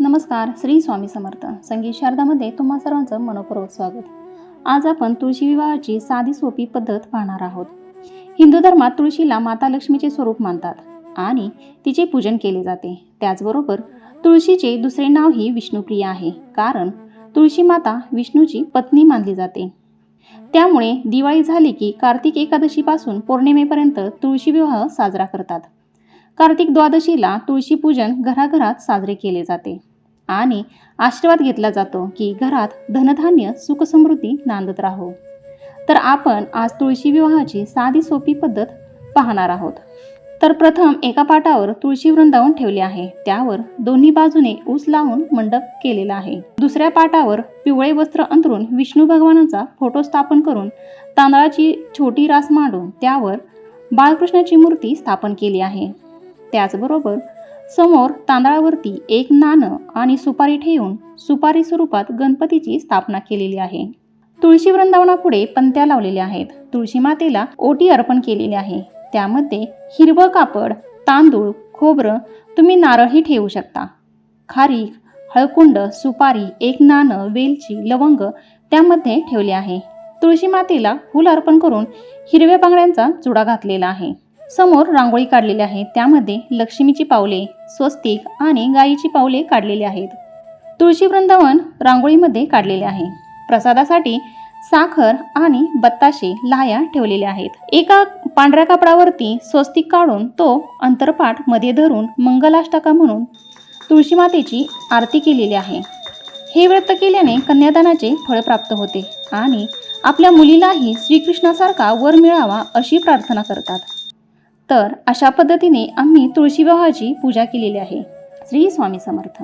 नमस्कार श्री स्वामी समर्थ. संगीत शारदामध्ये तुम्हा सर्वांचं मनपूर्वक स्वागत. आज आपण तुळशी विवाहाची साधी सोपी पद्धत पाहणार आहोत. हिंदू धर्मात तुळशीला माता लक्ष्मीचे स्वरूप मानतात आणि तिचे पूजन केले जाते. त्याचबरोबर तुळशीचे दुसरे नावही विष्णुप्रिया आहे कारण तुळशी माता विष्णूची पत्नी मानली जाते. त्यामुळे दिवाळी झाली की कार्तिक एकादशीपासून पौर्णिमेपर्यंत तुळशी विवाह साजरा करतात. कार्तिक द्वादशीला तुळशी पूजन घराघरात साजरे केले जाते. आणि आशीर्वाद घेतला जातो की घरात धनधान्य सुखसमृद्धी नांदत राहो. तर आपण आज तुळशी विवाहाची साधी सोपी पद्धत पाहणार आहोत. तर प्रथम एका पाटावर तुळशी वृंदावन ठेवले आहे. त्यावर दोन्ही बाजूने ऊस लावून मंडप केलेला आहे. दुसऱ्या पाटावर पिवळे वस्त्र अंतरून विष्णू भगवानाचा फोटो स्थापन करून तांदळाची छोटी रास मांडून त्यावर बाळकृष्णाची मूर्ती स्थापन केली आहे. त्याचबरोबर समोर तांदळावरती एक नाणं आणि सुपारी ठेवून सुपारी स्वरूपात गणपतीची स्थापना केलेली आहे. तुळशी वृंदावनापुढे पंत्या लावलेल्या आहेत. तुळशी मातेला ओटी अर्पण केलेली आहे. त्यामध्ये हिरवं कापड तांदूळ खोबरं तुम्ही नारळही ठेवू शकता. खारीक हळकुंड सुपारी एक नाणं वेलची लवंग त्यामध्ये ठेवले आहे. तुळशी मातेला फूल अर्पण करून हिरव्या बांगड्यांचा चुडा घातलेला आहे. समोर रांगोळी काढलेली आहे त्यामध्ये लक्ष्मीची पावले स्वस्तिक आणि गायीची पावले काढलेली आहेत. तुळशी वृंदावन रांगोळीमध्ये काढलेले आहे. प्रसादासाठी साखर आणि बत्ताशे लाया ठेवलेल्या आहेत. एका पांढऱ्या कापडावरती स्वस्तिक काढून तो अंतरपाठमध्ये धरून मंगलाष्टका म्हणून तुळशी मातेची आरती केलेली आहे. हे व्रत केल्याने कन्यादानाचे फळ प्राप्त होते आणि आपल्या मुलीलाही श्रीकृष्णासारखा वर मिळावा अशी प्रार्थना करतात. तर अशा पद्धतीने आम्ही तुळशी पूजा केलेली आहे. श्री स्वामी समर्थ.